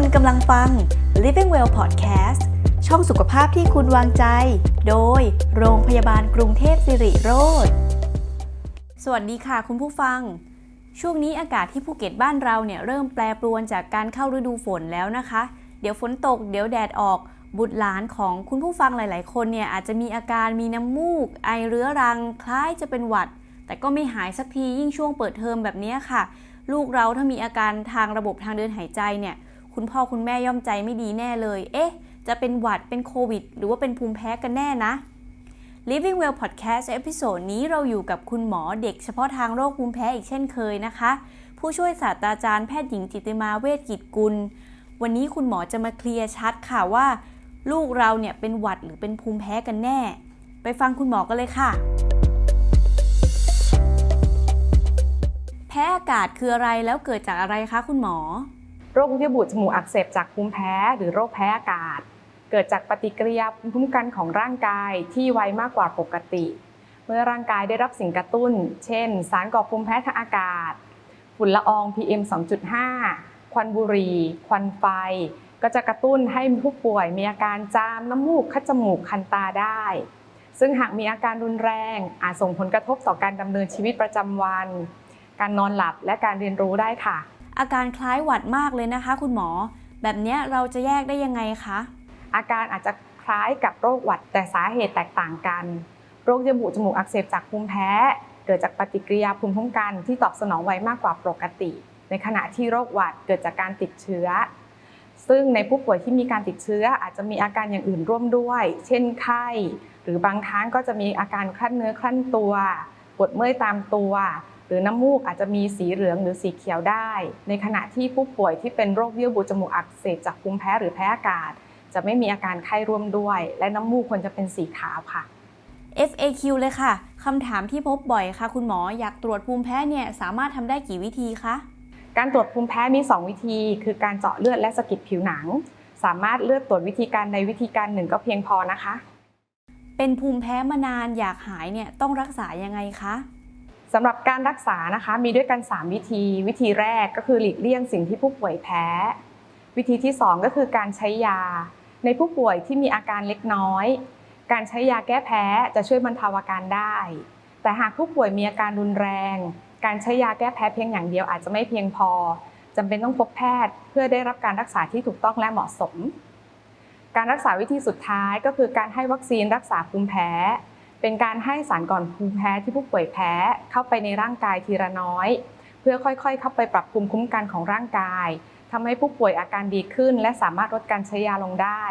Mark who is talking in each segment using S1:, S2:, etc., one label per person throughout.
S1: คุณกำลังฟัง Living Well Podcast ช่องสุขภาพที่คุณวางใจ โดยโรงพยาบาลกรุงเทพสิริโรธสวัสดีค่ะคุณผู้ฟัง ช่วงนี้อากาศที่ภูเก็ตบ้านเราเนี่ยเริ่มแปรปรวนจากการเข้าฤดูฝนแล้วนะคะ เดี๋ยวฝนตก เดี๋ยวแดดออก บุตรหลานของคุณผู้ฟังหลาย ๆ คนเนี่ยอาจจะมีอาการมีน้ำมูก ไอเรื้อรัง คล้ายจะเป็นหวัด แต่ก็ไม่หายสักทียิ่งช่วงเปิดเทอมแบบนี้ค่ะลูกเราถ้ามีอาการทางระบบทางเดินหายใจเนี่ย คุณพ่อคุณแม่ย่อมใจไม่ดีแน่เลย เอ๊ะ จะเป็นหวัด เป็นโควิด หรือว่าเป็นภูมิแพ้กันแน่นะ Living Well Podcast เอพิโซดนี้เราอยู่กับคุณหมอเด็กเฉพาะทางโรคภูมิแพ้อีกเช่นเคยนะคะ ผู้ช่วยศาสตราจารย์แพทย์หญิงจิติมาเวชกิจกุล วันนี้คุณหมอจะมาเคลียร์ชัดค่ะว่า ลูกเราเนี่ยเป็นหวัดหรือเป็นภูมิแพ้กันแน่ ไปฟังคุณหมอกันเลยค่ะ แพ้อากาศคืออะไรแล้วเกิดจากอะไรคะคุณหมอ
S2: โรคเยื่อบุจมูกอักเสบจากภูมิแพ้หรือโรคแพ้อากาศ เกิดจากปฏิกิริยาภูมิคุ้มกันของร่างกายที่ไวมากกว่าปกติ เมื่อร่างกายได้รับสิ่งกระตุ้น เช่น สารก่อภูมิแพ้ทางอากาศ ฝุ่นละออง PM 2.5 ควันบุหรี่ ควันไฟ ก็จะกระตุ้นให้ผู้ป่วยมีอาการจามน้ำมูกคัดจมูกคันตาได้ ซึ่งหากมีอาการรุนแรง อาจส่งผลกระทบต่อการดำเนินชีวิตประจำวัน การนอนหลับและการเรียนรู้ได้ค่ะ
S1: อาการคล้ายหวัดมากเลยนะคะ คุณหมอ แบบนี้เราจะแยกได้ยังไงคะ
S2: อาการอาจจะคล้ายกับโรคหวัดแต่สาเหตุแตกต่างกัน โรคเยื่อบุจมูกอักเสบจากภูมิแพ้เกิดจากปฏิกิริยาภูมิคุ้มกันที่ตอบสนองไวมากกว่าปกติ ในขณะที่โรคหวัดเกิดจากการติดเชื้อ ซึ่งในผู้ป่วยที่มีการติดเชื้ออาจจะมีอาการอย่างอื่นร่วมด้วย เช่นไข้ หรือบางครั้งก็จะมีอาการคลั่นเนื้อคลั่นตัว ปวดเมื่อยตามตัว หรือน้ำมูกอาจจะมีสีเหลืองหรือสีเขียวได้ ในขณะที่ผู้ป่วยที่เป็นโรคเยื่อบุจมูกอักเสบจากภูมิแพ้หรือแพ้อากาศ จะไม่มีอาการไข้ร่วมด้วย และน้ำมูกควรจะเป็นสีขาวค่ะ
S1: FAQ เลยค่ะคำถามที่พบบ่อยค่ะ คุณหมออยากตรวจภูมิแพ้เนี่ยสามารถทำได้กี่วิธีคะ
S2: การตรวจภูมิแพ้มี 2 วิธี คือการเจาะเลือดและสะกิดผิวหนัง สามารถเลือกตรวจวิธีการใดวิธีการหนึ่งก็เพียงพอนะคะ
S1: เป็นภูมิแพ้มานานอยากหายเนี่ยต้องรักษายังไงคะ
S2: สำหรับการรักษานะคะมีด้วยกัน 3 วิธี วิธีแรกก็คือหลีกเลี่ยงสิ่งที่ผู้ป่วยแพ้ วิธีที่ 2 ก็คือการใช้ยา ในผู้ป่วยที่มีอาการเล็กน้อย การใช้ยาแก้แพ้จะช่วยบรรเทาอาการได้ แต่หากผู้ป่วยมีอาการรุนแรง การใช้ยาแก้แพ้เพียงอย่างเดียวอาจจะไม่เพียงพอจำเป็นต้องพบแพทย์ เพื่อได้รับการรักษาที่ถูกต้องและเหมาะสม การรักษาวิธีสุดท้ายก็คือการให้วัคซีนรักษาภูมิแพ้ เป็นการให้สารก่อนภูมิแพ้ที่ผู้ป่วยแพ้เข้าไปในร่างกายทีละน้อย เพื่อค่อยๆ เข้าไปปรับภูมิคุ้มกันของร่างกายทำให้ผู้ป่วยอาการดีขึ้น และสามารถลดการใช้ยาลงได้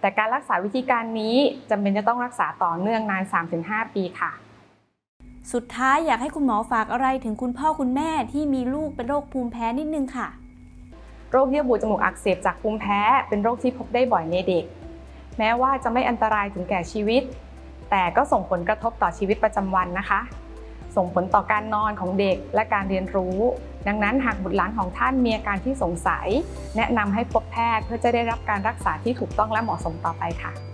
S2: แต่การรักษาวิธีการนี้จำเป็นจะต้องรักษาต่อเนื่องนาน 3-5 ปีค่ะ
S1: สุดท้ายอยากให้คุณหมอฝากอะไรถึงคุณพ่อคุณแม่ที่มีลูกเป็นโรคภูมิแพ้นิดนึงค่ะ
S2: โรคเยื่อบุจมูกอักเสบจากภูมิแพ้ เป็นโรคที่พบได้บ่อยในเด็ก แม้ว่าจะไม่อันตรายถึงแก่ชีวิต แต่ก็ส่งผลกระทบต่อชีวิตประจำวันนะคะ ส่งผลต่อการนอนของเด็กและการเรียนรู้ ดังนั้นหากบุตรหลานของท่านมีอาการที่สงสัย แนะนำให้พบแพทย์เพื่อจะได้รับการรักษาที่ถูกต้องและเหมาะสมต่อไปค่ะ